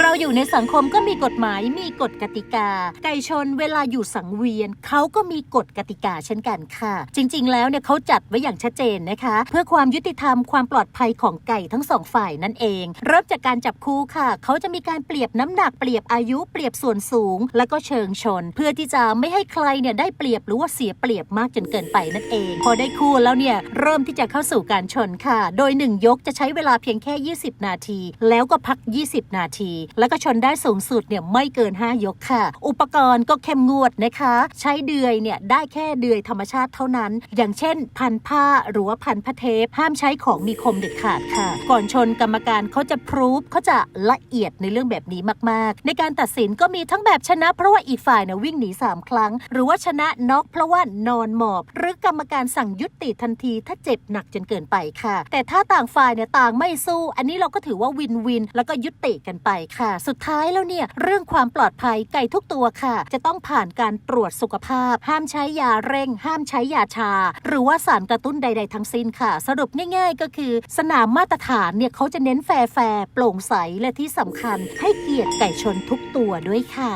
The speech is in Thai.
เราอยู่ในสังคมก็มีกฎหมายมีกฎกติกา ไก่ชนเวลาอยู่สังเวียนเขาก็มีกฎกติกาเช่นกันค่ะ จริง ๆ แล้วเนี่ยเขาจัดไว้อย่างชัดเจนนะคะ เพื่อความยุติธรรมความปลอดภัยของไก่ทั้งสองฝ่ายนั่นเอง เริ่มจากการจับคู่ค่ะเขาจะมีการเปรียบน้ำหนักเปรียบอายุเปรียบส่วนสูง แล้วก็เชิงชน เพื่อที่จะไม่ให้ใครเนี่ยได้เปรียบหรือว่าเสียเปรียบมากจนเกินไปนั่นเอง พอได้คู่แล้วเนี่ยเริ่มที่จะเข้าสู่การชนค่ะ โดยหนึ่งยกจะใช้เวลาเพียงแค่ 20 นาที แล้วก็พัก 20 นาทีแล้วก็ชนได้สูงสุดเนี่ยไม่เกิน 5 ยกค่ะ อุปกรณ์ก็เข้มงวดนะคะ ใช้เดือยเนี่ยได้แค่เดือยธรรมชาติเท่านั้น อย่างเช่น พันผ้าหรือว่าพันผ้าเทปห้ามใช้ของมีคมเด็ดขาดค่ะ ก่อนชนกรรมการเขาจะพรูฟเขาจะละเอียดในเรื่องแบบนี้มาก ๆ ในการตัดสินก็มีทั้งแบบชนะ เพราะว่าอีกฝ่ายเนี่ยวิ่งหนีสามครั้ง หรือว่าชนะน็อกเพราะว่านอนหมอบ หรือกรรมการสั่งยุติทันที ถ้าเจ็บหนักจนเกินไปค่ะ แต่ถ้าต่างฝ่ายเนี่ยต่างไม่สู้ อันนี้เราก็ถือว่าวินวินแล้วก็ยุติกันไปค่ะ สุดท้ายแล้วเนี่ยเรื่องความปลอดภัยไก่ทุกตัวค่ะ จะต้องผ่านการตรวจสุขภาพ ห้ามใช้ยาเร่ง ห้ามใช้ยาชา หรือว่าสารกระตุ้นใด ๆ ทั้งสิ้นค่ะ สรุปง่าย ๆ ก็คือ สนามมาตรฐานเนี่ยเขาจะเน้นแฟร์แฟร์โปร่งใสและที่สำคัญ ให้เกียรติไก่ชนทุกตัวด้วยค่ะ